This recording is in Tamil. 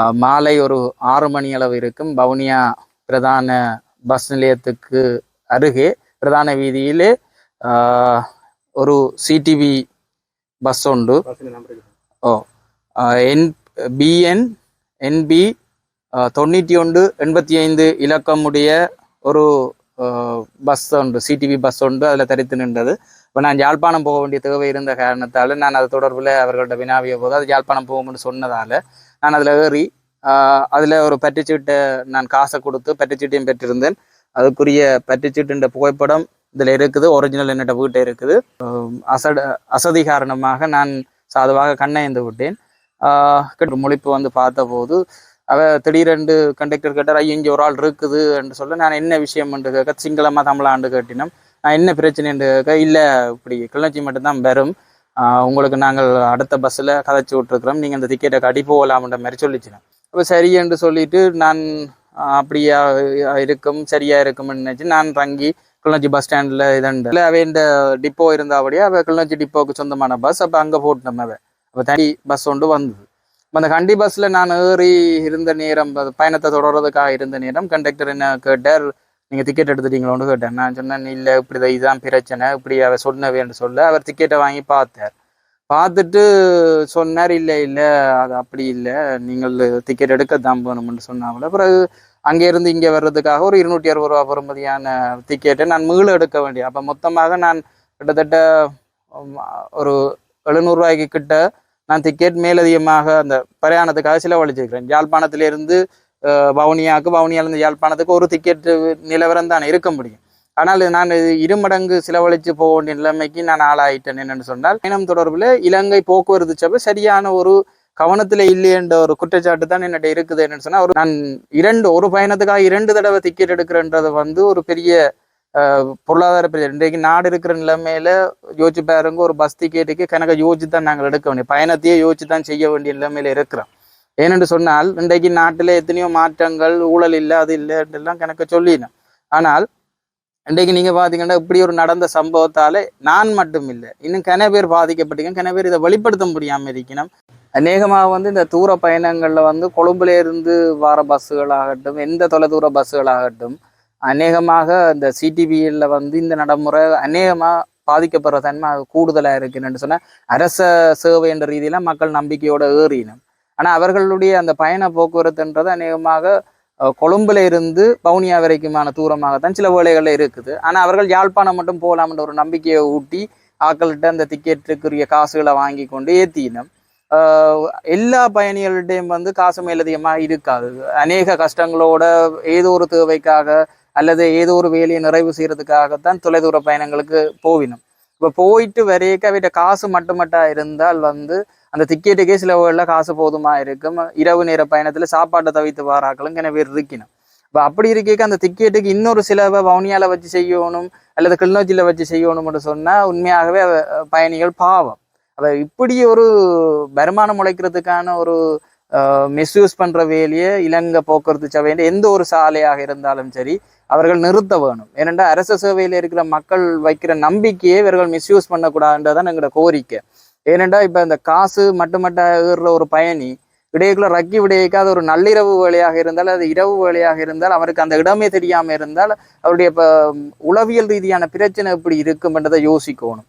ஆஹ் மாலை ஒரு ஆறு மணி அளவு இருக்கும். வவுனியா பிரதான பஸ் நிலையத்துக்கு அருகே பிரதான வீதியிலே ஒரு சிடிவி பஸ் உண்டு. ஓ என் பிஎன் என்பி தொண்ணூற்றி ஒன்று எண்பத்தி ஐந்து இலக்கமுடைய ஒரு பஸ் உண்டு. சிடிவி பஸ் உண்டு. அதில் தரித்து நின்றது. இப்போ நான் யாழ்ப்பாணம் போக வேண்டிய தேவை இருந்த காரணத்தால் நான் அது தொடர்பில் அவர்கள்ட்ட வினாவிய போது அது யாழ்ப்பாணம் போகும்னு சொன்னதால் நான் அதில் ஏறி அதில் ஒரு பற்றுச்சீட்டை நான் காசை கொடுத்து பற்றுச்சீட்டையும் பெற்றிருந்தேன். அதுக்குரிய பற்றுச்சீட்டுன்ற புகைப்படம் இதில் இருக்குது ஒரிஜினல் என்னட்ட வீட்டை இருக்குது. அசட அசதி காரணமாக நான் சாதுவாக கண்ணயந்து விட்டேன். கிட்ட முழிப்பு வந்து பார்த்தபோது அவ திடீரென்று கண்டக்டர் கேட்டார் ஐயோ இங்கே ஒரு ஆள் இருக்குது என்று சொல்ல நான் என்ன விஷயம் என்று கேட்க சிங்களமா தமிழாண்டு கேட்டினோம். நான் என்ன பிரச்சனை என்று கேட்க இல்லை இப்படி கிளர்ச்சி மட்டும்தான் வரும். உங்களுக்கு நாங்கள் அடுத்த பஸ்ஸில் கதைச்சி விட்ருக்குறோம் நீங்கள் இந்த டிக்கெட்டை கட்டி போகலாம்ன்ற மாதிரி சொல்லிச்சுனேன் அப்போ சரி என்று சொல்லிட்டு நான் அப்படியா இருக்கும் சரியா இருக்கும்னு நினைச்சு நான் தங்கி கிளிநொச்சி பஸ் ஸ்டாண்டில் இதண்டு. இல்லை அவ இந்த டிப்போ இருந்தாபடியே அவ கிளிநொச்சி டிப்போவுக்கு சொந்தமான பஸ் அப்போ அங்கே போட்டோம் அவ. அப்போ தனி பஸ் ஒன்று வந்தது. அந்த கண்டி பஸ்ஸில் நான் ஏறி இருந்த நேரம் பயணத்தை தொடர்றதுக்காக இருந்த நேரம் கண்டக்டர் என்ன கேட்டார் நீங்கள் டிக்கெட் எடுத்துட்டீங்களோன்னு கேட்டேன். நான் சொன்னேன் இல்லை இப்படி தான் இதுதான் பிரச்சனை இப்படி அவர் சொன்னவேன்னு சொல்ல அவர் டிக்கெட்டை வாங்கி பார்த்தார். பார்த்துட்டு சொன்னார் இல்லை இல்லை அது அப்படி இல்லை நீங்கள் டிக்கெட் எடுக்க தான் போகணும்னு சொன்னாங்களே பிறகு அங்கேருந்து இங்கே வர்றதுக்காக ஒரு இருநூற்றி அறுபது ரூபா பெறுமதியான டிக்கெட்டை நான் மீள எடுக்க வேண்டிய அப்போ மொத்தமாக நான் கிட்டத்தட்ட ஒரு எழுநூறுவாய்க்கு கிட்ட நான் டிக்கெட் மேலதிகமாக அந்த பிரயாணத்துக்காக செலவழிச்சிருக்கிறேன். யாழ்ப்பாணத்திலிருந்து வவுனியாவுக்கு வவுனியாவிலிருந்து யாழ்ப்பாணத்துக்கு ஒரு டிக்கெட் நிலவரம் தான் இருக்க முடியும். ஆனால் நான் இருமடங்கு செலவழித்து போக வேண்டிய நிலைமைக்கு நான் ஆளாயிட்டேன் என்னென்னு சொன்னால் பயணம் தொடர்பில் இலங்கை போக்குவரத்து சபை சரியான ஒரு கவனத்தில் இல்லையென்ற ஒரு குற்றச்சாட்டு தான் என்னட்ட இருக்குது என்னன்னு சொன்னால் ஒரு நான் இரண்டு ஒரு பயணத்துக்காக இரண்டு தடவை டிக்கெட் எடுக்கிறன்றது வந்து ஒரு பெரிய பொருளாதார பிரச்சனை. இன்றைக்கு நாடு இருக்கிற நிலைமையில யோசிச்சு பாருங்க ஒரு பஸ் டிக்கெட்டுக்கு கணக்கை யோசிச்சு தான் நாங்கள் எடுக்க வேண்டிய பயணத்தையே யோசிச்சு தான் செய்ய வேண்டிய நிலைமையில இருக்கிறோம். ஏனென்று சொன்னால் இன்றைக்கு நாட்டில் எத்தனையோ மாற்றங்கள் ஊழல் இல்லை அது இல்லை எல்லாம் கணக்க சொல்லினோம். ஆனால் இன்றைக்கு நீங்க பார்த்தீங்கன்னா இப்படி ஒரு நடந்த சம்பவத்தாலே நான் மட்டும் இல்லை இன்னும் கன பேர் பாதிக்கப்பட்டீங்க கன பேர் இதை வெளிப்படுத்த முடியாம இருக்கணும். அநேகமாக வந்து இந்த தூர பயணங்கள்ல வந்து கொழும்புல இருந்து வர பஸ்ஸுகளாகட்டும் எந்த தொலைதூர பஸ்ஸுகளாகட்டும் அநேகமாக இந்த சிடிபியில் வந்து இந்த நடைமுறை அநேகமாக பாதிக்கப்படுற தன்மை கூடுதலாக இருக்குன்னு சொன்னா அரச சேவை என்ற ரீதியில மக்கள் நம்பிக்கையோட ஏறினும். ஆனா அவர்களுடைய அந்த பயண போக்குவரத்துன்றது அநேகமாக கொழும்புல இருந்து பவுனியா வரைக்குமான தூரமாகத்தான் சில வேலைகள்ல இருக்குது. ஆனா அவர்கள் யாழ்ப்பாணம் மட்டும் போகலாம்ன்ற ஒரு நம்பிக்கையை ஊட்டி ஆக்கள்கிட்ட அந்த டிக்கெட்டுக்குரிய காசுகளை வாங்கி கொண்டு ஏற்றினோம் ஆஹ் எல்லா பயணிகள்கிட்டையும் வந்து காசு மேலதிகமாக இருக்காது. அநேக கஷ்டங்களோட ஏதோ ஒரு தேவைக்காக அல்லது ஏதோ ஒரு வேலையை நிறைவு செய்யறதுக்காகத்தான் தொலைதூர பயணங்களுக்கு போவினோம். இப்போ போயிட்டு வரையக்க அவட்ட காசு மட்டுமட்டா இருந்தால் வந்து அந்த டிக்கெட்டுக்கே சில வேளையில் காசு போதுமா இருக்கும். இரவு நேர பயணத்துல சாப்பாட்டை தவித்து வாராக்களும் எனவே இருக்கணும். இப்போ அப்படி இருக்க அந்த டிக்கெட்டுக்கு இன்னொரு சிலவை வவுனியால வச்சு செய்யணும் அல்லது கிளிநொச்சியில வச்சு செய்யணும்னு சொன்னா உண்மையாகவே பயணிகள் பாவம். அவ இப்படி ஒரு வருமானம் உழைக்கிறதுக்கான ஒரு மிஸ்யூஸ் பண்ற வேலையை இலங்கை போக்குவரத்து சபையின் எந்த ஒரு சாலையாக இருந்தாலும் சரி அவர்கள் நிறுத்த வேணும். ஏனென்றால் அரச சேவையில் இருக்கிற மக்கள் வைக்கிற நம்பிக்கையை இவர்கள் மிஸ்யூஸ் பண்ணக்கூடாதுன்றதான் எங்களோட கோரிக்கை. ஏனென்றா இப்ப இந்த காசு மட்டுமட்ட ஏறுற ஒரு பயணி இடையக்குள்ள ரக்கி விடையக்காத ஒரு நள்ளிரவு வேலையாக இருந்தால் அது இரவு வேலையாக இருந்தால் அவருக்கு அந்த இடமே தெரியாம இருந்தால் அவருடைய இப்ப உளவியல் ரீதியான பிரச்சனை எப்படி இருக்கும்ன்றதை யோசிக்கணும்.